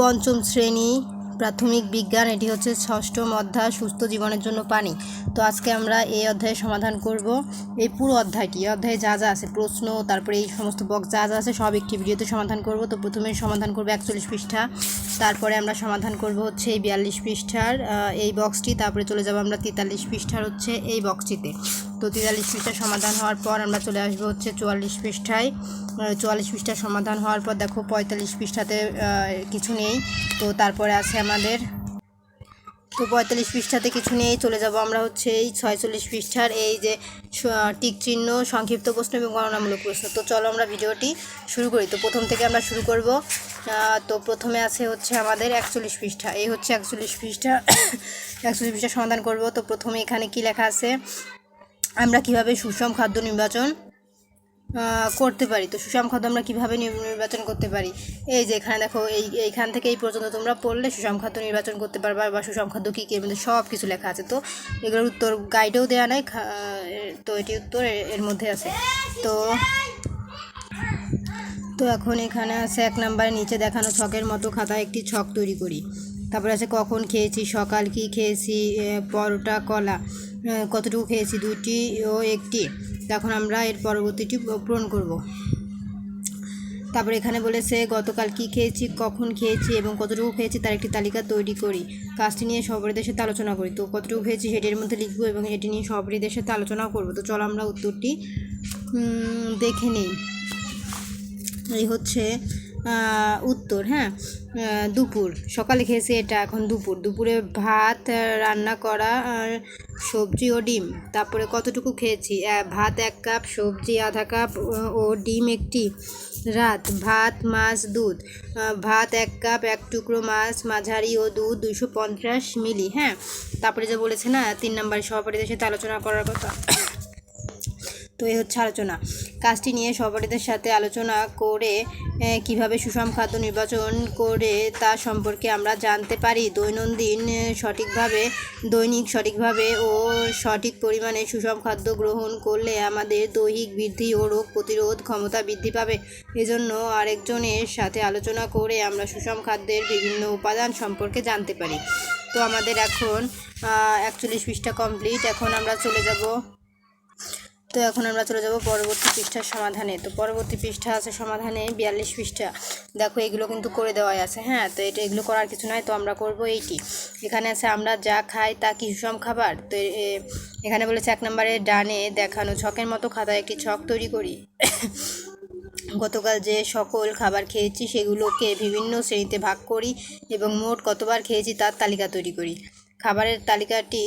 পঞ্চম শ্রেণি প্রাথমিক বিজ্ঞান, এটি হচ্ছে ষষ্ঠম অধ্যায়, সুস্থ জীবনের জন্য পানি। তো আজকে আমরা এই অধ্যায়ের সমাধান করব। এই পুরো অধ্যায়টি অধ্যায়ে যা যা আছে, প্রশ্ন, তারপরে এই সমস্ত বক্স যা যা আছে, সব একটি ভিডিওতে সমাধান করব। তো প্রথমে সমাধান করব একচল্লিশ পৃষ্ঠা। তারপরে আমরা সমাধান করব হচ্ছে এই বিয়াল্লিশ পৃষ্ঠার এই বক্সটি। তারপরে চলে যাব আমরা তেতাল্লিশ পৃষ্ঠার হচ্ছে এই বক্সটিতে। তো তেতাল্লিশ পৃষ্ঠার সমাধান হওয়ার পর আমরা চলে আসব হচ্ছে চুয়াল্লিশ পৃষ্ঠায়। চুয়াল্লিশ পৃষ্ঠার সমাধান হওয়ার পর দেখো পঁয়তাল্লিশ পৃষ্ঠাতে কিছু নেই। তো তারপরে আছে আমাদের, তো পঁয়তাল্লিশ পৃষ্ঠাতে কিছু নেই। চলে যাব আমরা হচ্ছে এই ছয়চল্লিশ পৃষ্ঠার, এই যে টিক চিহ্ন, সংক্ষিপ্ত প্রশ্ন এবং গণনামূলক প্রশ্ন। তো চলো আমরা ভিডিওটি শুরু করি। তো প্রথম থেকে আমরা শুরু করব। তো প্রথমে আছে হচ্ছে আমাদের একচল্লিশ পৃষ্ঠা। এই হচ্ছে একচল্লিশ পৃষ্ঠা একচল্লিশ পৃষ্ঠা সমাধান করব। তো প্রথমে এখানে কি লেখা আছে? আমরা কীভাবে সুষম খাদ্য নির্বাচন করতে পারি? তো সুষম খাদ্য আমরা কীভাবে নির্বাচন করতে পারি? এই যে এখানে দেখো, এই, এইখান থেকে এই পর্যন্ত তোমরা পড়লে সুষম খাদ্য নির্বাচন করতে পারবা বা সুষম খাদ্য কী কী মধ্যে সব কিছু লেখা আছে। তো এগুলোর উত্তর গাইডেও দেওয়া নাই তো এটি উত্তর এর মধ্যে আছে। তো তো এখন এখানে আছে এক নম্বরে, নিচে দেখানো ছকের মতো খাতায় একটি ছক তৈরি করি। তারপরে আছে কখন খেয়েছি, সকাল কি খেয়েছি পরোটা, কলা। কতটুকু খেয়েছি? দুটি ও একটি। তো এখন আমরা এর পরবর্তীটি পূরণ করব। তারপরে এখানে বলেছে, গতকাল কি খেয়েছি, কখন খেয়েছি এবং কতটুকু খেয়েছি তার একটি তালিকা তৈরি করি। কাজটি নিয়ে সহপাঠীদের সাথে আলোচনা করি। তো কতটুকু খেয়েছি সেটির মধ্যে লিখব এবং এটি নিয়ে সহপাঠীদের সাথে আলোচনাও করব। তো চলো আমরা উত্তরটি দেখে নিই। এই হচ্ছে উত্তর হ্যাঁ? দুপুর। সকালে খেয়েছি এটা এখন দুপুর। দুপুরে ভাত রান্না করা আর সবজি ও ডিম। তারপরে কতটুকু খেয়েছি? ভাত এক কাপ, সবজি আধা কাপ ও- ডিম একটি। রাত, ভাত, মাছ, দুধ। ভাত এক কাপ, এক টুকরো মাছ, মাঝারি ও দুধ দুইশো পঞ্চাশ মিলি হ্যাঁ? তারপরে যে বলেছে না, তিন নম্বরে সহপাঠীদের সাথে আলোচনা করার কথা। তো এই হচ্ছে আলোচনা। কাজটি নিয়ে সহপাঠীদের সাথে আলোচনা করে কীভাবে সুষম খাদ্য নির্বাচন করে তা সম্পর্কে আমরা জানতে পারি। দৈনন্দিন সঠিকভাবে, দৈনিক সঠিকভাবে ও সঠিক পরিমাণে সুষম খাদ্য গ্রহণ করলে আমাদের দৈহিক বৃদ্ধি ও রোগ প্রতিরোধ ক্ষমতা বৃদ্ধি পাবে। এজন্য আরেকজনের সাথে আলোচনা করে আমরা সুষম খাদ্যের বিভিন্ন উপাদান সম্পর্কে জানতে পারি। তো আমাদের এখন একচল্লিশ পৃষ্ঠা কমপ্লিট। এখন আমরা চলে যাব তো এখন আমরা চলে যাব পরবর্তী পৃষ্ঠার সমাধানে। তো পরবর্তী পৃষ্ঠা আছে সমাধানে বিয়াল্লিশ পৃষ্ঠা। দেখো, এগুলো কিন্তু করে দেওয়াই আছে হ্যাঁ? তো এটা এগুলো করার কিছু নয় তো আমরা করব এইটি। এখানে আছে, আমরা যা খাই তা কি সুষম খাবার? তো এখানে বলেছে এক নম্বরে, ডানে দেখানো ছকের মতো খাতায় একটি ছক তৈরি করি। গতকাল যে সকল খাবার খেয়েছি সেগুলোকে বিভিন্ন শ্রেণীতে ভাগ করি এবং মোট কতবার খেয়েছি তার তালিকা তৈরি করি। খাবারের তালিকাটি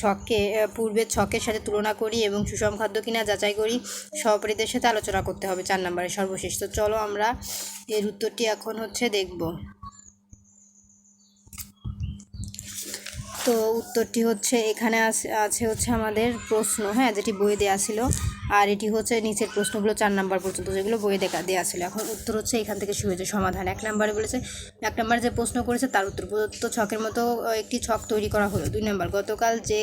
ছকে পূর্বের ছকের সাথে তুলনা করি এবং সুষম খাদ্য কিনা যাচাই করি, সহপাঠীদের সাথে আলোচনা করতে হবে চার নম্বরে সর্বশেষ। তো চলো আমরা এর উত্তরটি এখন হচ্ছে দেখব। তো উত্তরটি হচ্ছে, এখানে আছে হচ্ছে আমাদের প্রশ্ন হ্যাঁ যেটি বইয়ে দেওয়া ছিল। আর এটি হচ্ছে নিচের প্রশ্নগুলো চার নাম্বার পর্যন্ত, যেগুলো বইয়ে দেখা দেওয়া ছিল। এখন উত্তর হচ্ছে এখান থেকে শুরু হয়েছে সমাধান। এক নম্বরে বলেছে, এক নম্বরে যে প্রশ্ন করেছে তার উত্তর প্রদত্ত ছকের মতো একটি ছক তৈরি করা হলো। দুই নম্বর, গতকাল যে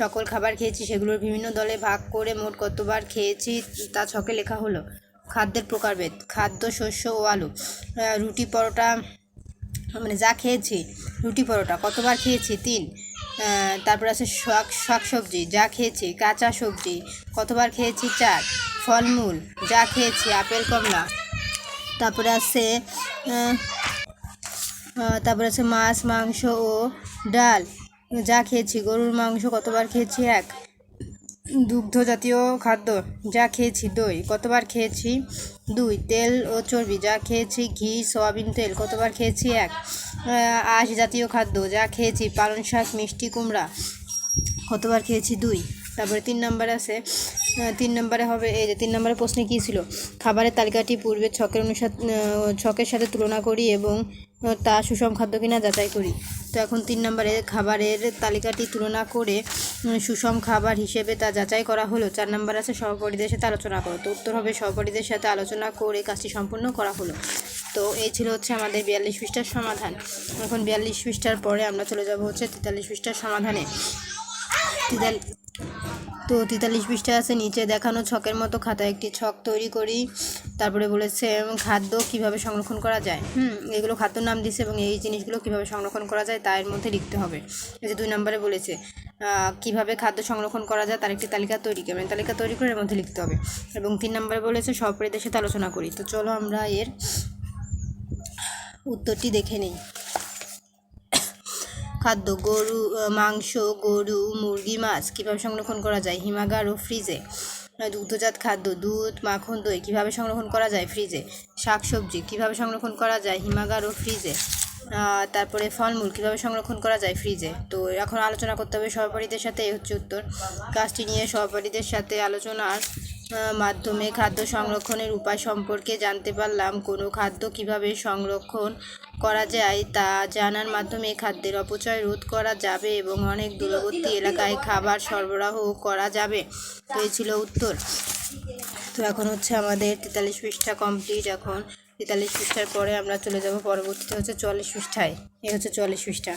সকল খাবার খেয়েছি সেগুলোর বিভিন্ন দলে ভাগ করে মোট কতবার খেয়েছি তা ছকে লেখা হলো। খাদ্যের প্রকারভেদ, খাদ্য, শস্য ও আলু। রুটি, পরোটা মানে যা খেয়েছি রুটি পরোটা, কতবার খেয়েছি? তিন। তারপর আছে শাক শাক সবজি, যা খেয়েছি, কাঁচা সবজি, কতবার খেয়েছি? চার। ফলমূল, যা খেয়েছি, আপেল, কমলা। তারপরে আছে তারপরে আছে মাছ, মাংস ও ডাল, যা খেয়েছি, গরুর মাংস কতবার খেয়েছি? এক। দুগ্ধ জাতীয় খাদ্য যা খেয়েছি, দই। কতবার খেয়েছি? দুই। তেল ও চর্বি। যা খেয়েছি, ঘি, সয়াবিন তেল। কতবার খেয়েছি? এক। আঁশ জাতীয় খাদ্য। যা খেয়েছি, পালং শাক, মিষ্টি কুমড়া। কতবার খেয়েছি? দুই। তারপরে তিন নম্বরে আছে। তিন নম্বরে হবে, এই যে তিন নম্বরে প্রশ্নে কী ছিল? খাবারের তালিকাটি পূর্বের ছকের অনুসার ছকের সাথে তুলনা করি এবং তা সুষম খাদ্য কিনা যাচাই করি। তো এখন তিন নম্বরে খাবারের তালিকাটি তুলনা করে সুষম খাবার হিসেবে তা যাচাই করা হলো। চার নম্বর আছে সহপাঠীদের সাথে আলোচনা করো। তো উত্তর হবে সহপাঠীদের সাথে আলোচনা করে কাজটি সম্পূর্ণ করা হলো। তো এই ছিল হচ্ছে আমাদের বিয়াল্লিশ পৃষ্ঠার সমাধান। এখন বিয়াল্লিশ পৃষ্ঠার পরে আমরা চলে যাব হচ্ছে তেতাল্লিশ পৃষ্ঠার সমাধানে। তো তেতাল্লিশ পৃষ্ঠা আছে, নিচে দেখানো ছকের মতো খাতায় একটি ছক তৈরি করি। তারপরে বলেছে খাদ্য কীভাবে সংরক্ষণ করা যায়? হুম, এগুলো খাদ্যর নাম দিছে এবং এই জিনিসগুলো কীভাবে সংরক্ষণ করা যায় তার মধ্যে লিখতে হবে। এই যে দুই নম্বরে বলেছে কীভাবে খাদ্য সংরক্ষণ করা যায় তার একটি তালিকা তৈরি করবেন তালিকা তৈরি করে এর মধ্যে লিখতে হবে। এবং তিন নম্বরে বলেছে সপরিদের সাথে আলোচনা করি। তো চলো আমরা এর উত্তরটি দেখে নিই। খাদ্য, গরু মাংস, গরু, মুরগি, মাছ কীভাবে সংরক্ষণ করা যায়? হিমাগার ও ফ্রিজে। দুগ্ধজাত খাদ্য, দুধ, মাখন, দই কীভাবে সংরক্ষণ করা যায় ফ্রিজে শাকসবজি কীভাবে সংরক্ষণ করা যায় হিমাগার ও ফ্রিজে তারপরে ফলমূল কীভাবে সংরক্ষণ করা যায় ফ্রিজে তো এখন আলোচনা করতে হবে সহপাঠীদের সাথে এই হচ্ছে উত্তর। কাজটি নিয়ে সহপাঠীদের সাথে আলোচনার মাধ্যমে খাদ্য সংরক্ষণের উপায় সম্পর্কে জানতে পারলাম। কোনো খাদ্য কীভাবে সংরক্ষণ করা যায় তা জানার মাধ্যমে খাদ্যের অপচয় রোধ করা যাবে এবং অনেক দূরবর্তী এলাকায় খাবার সরবরাহ করা যাবে। তো এই ছিল উত্তর। তো এখন হচ্ছে আমাদের তেতাল্লিশ পৃষ্ঠা কমপ্লিট। এখন তেতাল্লিশ পৃষ্ঠার পরে আমরা চলে যাব পরবর্তীতে হচ্ছে চুয়াল্লিশ পৃষ্ঠায়। এই হচ্ছে চুয়াল্লিশ পৃষ্ঠা।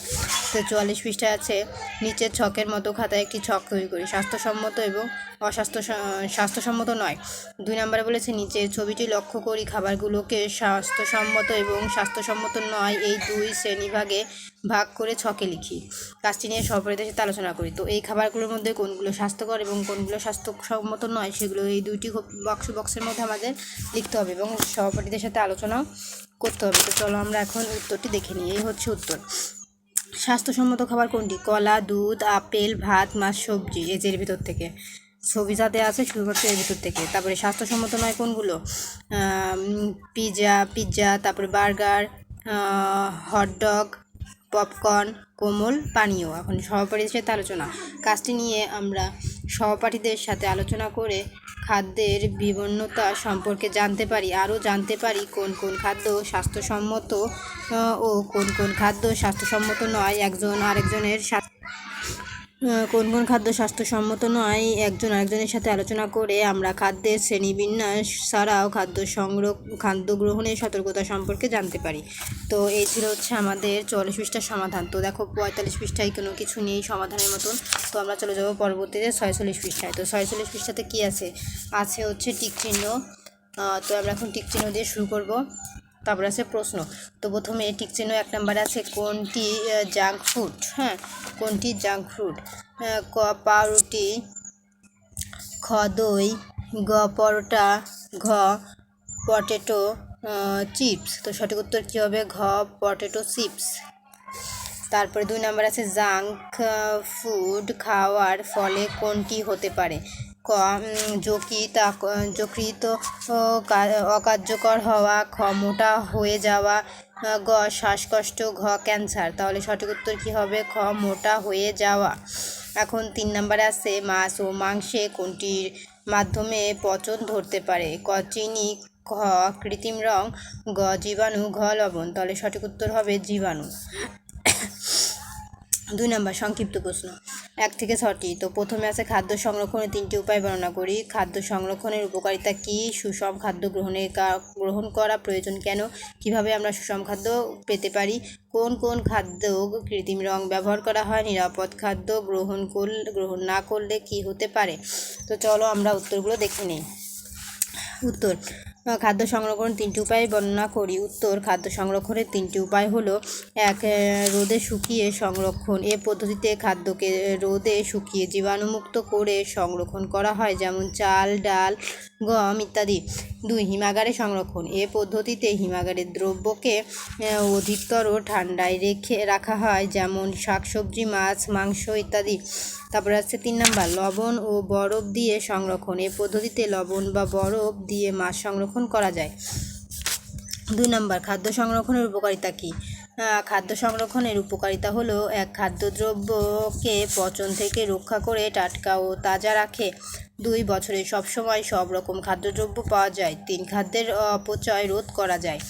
তো চুয়াল্লিশ পৃষ্ঠায় আছে, নিচের ছকের মতো খাতায় একটি ছক তৈরি করি। স্বাস্থ্যসম্মত এবং অস্বাস্থ্য স্বাস্থ্যসম্মত নয়। দুই নম্বরে বলেছে, নিচে ছবিটি লক্ষ্য করি, খাবারগুলোকে স্বাস্থ্যসম্মত এবং স্বাস্থ্যসম্মত নয়, এই দুই শ্রেণীভাগে ভাগ করে ছকে লিখি। কাজটি নিয়ে সপরিদের সাথে আলোচনা করি। তো এই খাবারগুলোর মধ্যে কোনগুলো স্বাস্থ্যকর এবং কোনগুলো স্বাস্থ্যসম্মত নয়, সেগুলো এই দুইটি বক্স বক্সের মধ্যে আমাদের লিখতে হবে এবং সহপাঠীদের সাথে আলোচনাও করতে হবে। তো চলো আমরা এখন উত্তরটি দেখে নিই। এই হচ্ছে উত্তর। স্বাস্থ্যসম্মত খাবার কোনটি? কলা, দুধ, আপেল, ভাত, মাছ, সবজি যে ভিতর থেকে। ছবি যাতে আছে, শুধুমাত্র এর ভিতর থেকে। তারপরে স্বাস্থ্যসম্মত নয় কোনগুলো? পিৎজা পিৎজা, তারপরে বার্গার হটডগ পপকর্ন কোমল, পানীয়। এখন সহপাঠীদের সাথে আলোচনা। কাজটি নিয়ে আমরা সহপাঠীদের সাথে আলোচনা করে খাদ্যের বিভিন্নতা সম্পর্কে জানতে পারি, আরও জানতে পারি কোন কোন খাদ্য স্বাস্থ্যসম্মত ও কোন কোন খাদ্য স্বাস্থ্যসম্মত নয়। একজন আরেকজনের কোন কোন খাদ্য স্বাস্থ্যসম্মত নয়, একজন আরেকজনের সাথে আলোচনা করে আমরা খাদ্যের শ্রেণীবিন্যাস ছাড়াও খাদ্য সংগ্রহ, খাদ্য গ্রহণের সতর্কতা সম্পর্কে জানতে পারি। তো এই ছিল হচ্ছে আমাদের চল্লিশ পৃষ্ঠার সমাধান। তো দেখো পঁয়তাল্লিশ পৃষ্ঠায় কোনো কিছু নেই সমাধানের মতন। তো আমরা চলে যাব পরবর্তীতে ছয়চল্লিশ পৃষ্ঠায়। তো ছয়চল্লিশ পৃষ্ঠাতে কী আছে? আছে হচ্ছে টিক চিহ্ন তো আমরা এখন টিক চিহ্ন দিয়ে শুরু করব। তারপরে আছে প্রশ্ন। তো প্রথমে টিক চিহ্ন এক নম্বরে আছে, কোনটি জাঙ্ক ফুড হ্যাঁ কোনটি জাঙ্ক ফুড ক, পাউরুটি, খ, দই, গ, পরোটা, ঘ, পটেটো চিপস। তো সঠিক উত্তর কী হবে? ঘ, পটেটো চিপস। তারপরে দুই নাম্বার আছে, জাঙ্ক ফুড খাওয়ার ফলে কোনটি হতে পারে? যকৃত যকৃত অকার্যকর হওয়া খ মোটা হয়ে যাওয়া, গ, শ্বাসকষ্ট, ঘ, ক্যান্সার। তাহলে সঠিক উত্তর কী হবে? খ, মোটা হয়ে যাওয়া। এখন তিন নম্বরে আছে, মাছ ও মাংসে কোনটির মাধ্যমে পচন ধরতে পারে? ক, চিনি, খ, কৃত্রিম রং, গ, জীবাণু, ঘ, লবণ। তাহলে সঠিক উত্তর হবে জীবাণু। দুই নম্বর, সংক্ষিপ্ত প্রশ্ন। এক থেকে ছটি। তো প্রথমে আছে খাদ্য সংরক্ষণের তিনটি উপায় বর্ণনা করি। খাদ্য সংরক্ষণের উপকারিতা কী? সুষম খাদ্য গ্রহণের গ্রহণ করা প্রয়োজন কেন? কীভাবে আমরা সুষম খাদ্য পেতে পারি? কোন কোন খাদ্য কৃত্রিম রং ব্যবহার করা হয়? নিরাপদ খাদ্য গ্রহণ করলে গ্রহণ না করলে কি হতে পারে? তো চলো আমরা উত্তরগুলো দেখে নিই। উত্তর খাদ্য সংরক্ষণ তিনটি উপায় বর্ণনা করি। উত্তর, খাদ্য সংরক্ষণের তিনটি উপায় হলো, এক রোদে শুকিয়ে সংরক্ষণ। এ পদ্ধতিতে খাদ্যকে রোদে শুকিয়ে জীবাণুমুক্ত করে সংরক্ষণ করা হয়, যেমন চাল, ডাল গম ইত্যাদি। দুই, হিমাগারে সংরক্ষণ। এ পদ্ধতিতে হিমাগারের দ্রব্যকে অধিকতর ঠান্ডায় রেখে রাখা হয়, যেমন শাকসবজি, মাছ, মাংস ইত্যাদি। তারপরে আছে তিন নাম্বার, লবণ ও বরফ দিয়ে সংরক্ষণ। এ পদ্ধতিতে লবণ বা বরফ দিয়ে মাছ সংরক্ষণ করা যায়। দুই নম্বর, খাদ্য সংরক্ষণের উপকারিতা কী? খাদ্য সংরক্ষণের উপকারিতা হলো, এক, খাদ্যদ্রব্যকে পচন থেকে রক্ষা করে টাটকা ও তাজা রাখে। দুই বছরে সবসময় সব রকম খাদ্যদ্রব্য পাওয়া যায়, তিন খাদ্যের অপচয় রোধ করা যায়।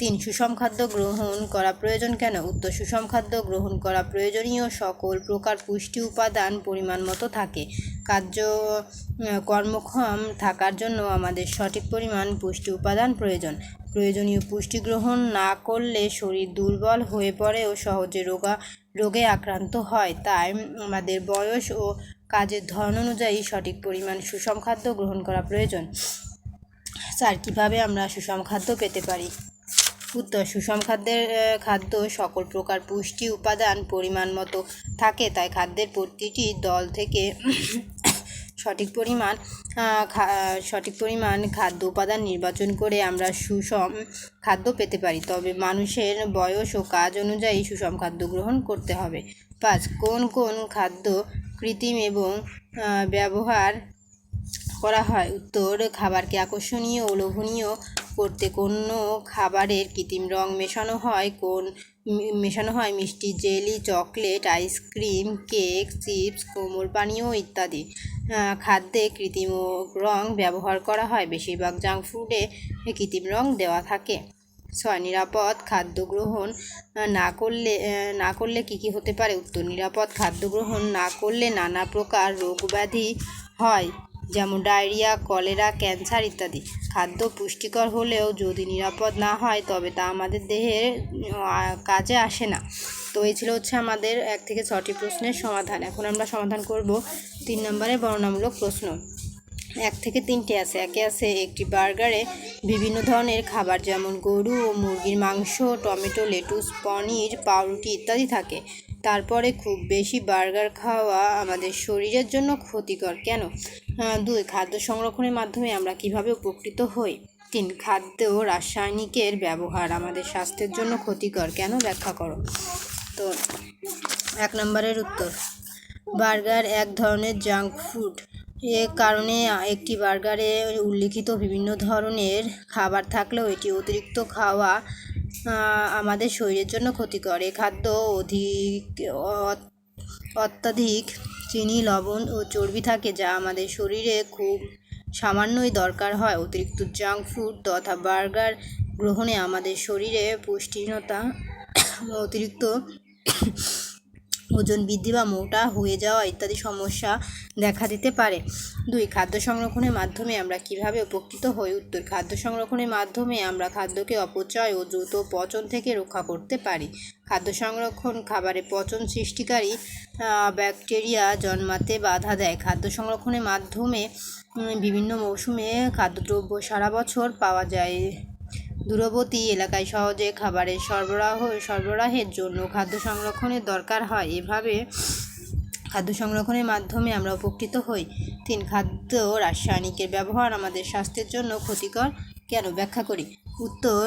তিন সুষম খাদ্য গ্রহণ করা প্রয়োজন কেন? উত্তর সুষম খাদ্য গ্রহণ করা প্রয়োজনীয় সকল প্রকার পুষ্টি উপাদান পরিমাণ মতো থাকে। কার্য, কর্মক্ষম থাকার জন্য আমাদের সঠিক পরিমাণ পুষ্টি উপাদান প্রয়োজন। প্রয়োজনীয় পুষ্টি গ্রহণ না করলে শরীর দুর্বল হয়ে পড়ে ও সহজে রোগা, রোগে আক্রান্ত হয়। তাই আমাদের বয়স ও কাজের ধরন অনুযায়ী সঠিক পরিমাণ সুষম খাদ্য গ্রহণ করা প্রয়োজন। স্যার, কীভাবে আমরা সুষম খাদ্য পেতে পারি? উত্তর, সুষম খাদ্যের খাদ্য সকল প্রকার পুষ্টি উপাদান পরিমাণ মতো থাকে, তাই খাদ্যের প্রতিটি দল থেকে সঠিক পরিমাণ সঠিক পরিমাণ খাদ্য উপাদান নির্বাচন করে আমরা সুষম খাদ্য পেতে পারি। তবে মানুষের বয়স ও কাজ অনুযায়ী সুষম খাদ্য গ্রহণ করতে হবে। পাঁচ, কোন কোন খাদ্য কৃত্রিম এবং ব্যবহার করা হয়। উত্তর, খাবারকে আকর্ষণীয় ও লোভনীয় করতে কোনো খাবারের কৃত্রিম রং মেশানো হয়? কোন মেশানো হয়? মিষ্টি, jelly, chocolate, ice cream, cake, chips কোমল পানীয় ইত্যাদি। খাদ্যে কৃত্রিম রং ব্যবহার করা হয়। বেশিরভাগ জাঙ্ক ফুডে কৃত্রিম রং দেওয়া থাকে। ছয়, নিরাপদ খাদ্য গ্রহণ না করলে না করলে কী কী হতে পারে? উত্তর, নিরাপদ খাদ্য গ্রহণ না করলে নানা প্রকার রোগ ব্যাধি হয়, যেমন ডায়রিয়া, কলেরা, ক্যান্সার ইত্যাদি। খাদ্য পুষ্টিকর হলেও যদি নিরাপদ না হয়, তবে তা আমাদের দেহের কাজে আসে না। তো এই ছিল হচ্ছে আমাদের এক থেকে ছটি প্রশ্নের সমাধান। এখন আমরা সমাধান করব তিন নম্বরের বর্ণনামূলক প্রশ্ন। এক থেকে তিনটে আছে। একে আছে একটি বার্গারে বিভিন্ন ধরনের খাবার, যেমন গরু ও মুরগির মাংস, টমেটো, লেটুস, পনির, পাউরুটি ইত্যাদি থাকে। তারপরে খুব বেশি বার্গার খাওয়া আমাদের শরীরের জন্য ক্ষতিকর। কেন? দুই, খাদ্য সংরক্ষণের মাধ্যমে আমরা কীভাবে উপকৃত হই? তিন, খাদ্য রাসায়নিকের ব্যবহার আমাদের স্বাস্থ্যের জন্য ক্ষতিকর। কেন? ব্যাখ্যা করো। তো, এক নম্বরের উত্তর। বার্গার এক ধরনের জাঙ্ক ফুড। এ কারণে একটি বার্গারে উল্লিখিত বিভিন্ন ধরনের খাবার থাকলেও এটি অতিরিক্ত খাওয়া আমাদের শরীরের জন্য ক্ষতিকর। এ খাদ্য অধিক, অত্যাধিক চিনি, লবণ ও চর্বি থাকে যা আমাদের শরীরে খুব সামান্যই দরকার হয়। অতিরিক্ত জাঙ্ক ফুড তথা বার্গার গ্রহণে আমাদের শরীরে পুষ্টিহীনতা অতিরিক্ত ওজন বৃদ্ধি বা মোটা হয়ে যাওয়া ইত্যাদি সমস্যা দেখা দিতে পারে। দুই, খাদ্য সংরক্ষণের মাধ্যমে আমরা কীভাবে উপকৃত হই? উত্তর, খাদ্য সংরক্ষণের মাধ্যমে আমরা খাদ্যকে অপচয় ও দ্রুত পচন থেকে রক্ষা করতে পারি। খাদ্য সংরক্ষণ খাবারে পচন সৃষ্টিকারী ব্যাকটেরিয়া জন্মাতে বাধা দেয়। খাদ্য সংরক্ষণের মাধ্যমে বিভিন্ন মৌসুমে খাদ্যদ্রব্য সারা বছর পাওয়া যায়। দূরবর্তী এলাকায় সহজে খাবারের সরবরাহ, সরবরাহের জন্য খাদ্য সংরক্ষণের দরকার হয়। এভাবে খাদ্য সংরক্ষণের মাধ্যমে আমরা উপকৃত হই। তিন, খাদ্য রাসায়নিকের ব্যবহার আমাদের স্বাস্থ্যের জন্য ক্ষতিকর। কেন? ব্যাখ্যা করি। উত্তর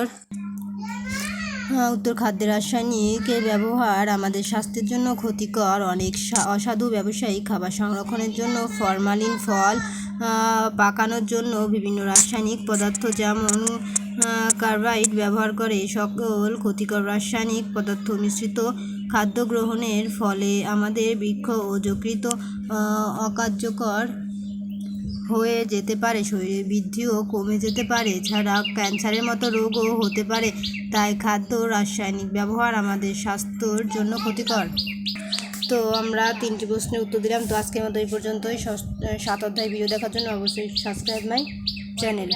উত্তর খাদ্যের রাসায়নিকের ব্যবহার আমাদের স্বাস্থ্যের জন্য ক্ষতিকর। অনেক অসাধু ব্যবসায়ী খাবার সংরক্ষণের জন্য ফরমালিন, ফল পাকানোর জন্য বিভিন্ন রাসায়নিক পদার্থ যেমন কার্বাইড ব্যবহার করে সকল ক্ষতিকর রাসায়নিক পদার্থ মিশ্রিত খাদ্য গ্রহণের ফলে আমাদের বৃক্ষ ও যকৃত অকার্যকর হয়ে যেতে পারে, শরীরের বৃদ্ধিও কমে যেতে পারে এছাড়া ক্যান্সারের মতো রোগও হতে পারে। তাই খাদ্য রাসায়নিক ব্যবহার আমাদের স্বাস্থ্যর জন্য ক্ষতিকর। তো আমরা তিনটি প্রশ্নের উত্তর দিলাম। তো আজকের মতো এই পর্যন্তই। সাত অধ্যায় ভিডিও দেখার জন্য অবশ্যই সাবস্ক্রাইব মাই চ্যানেল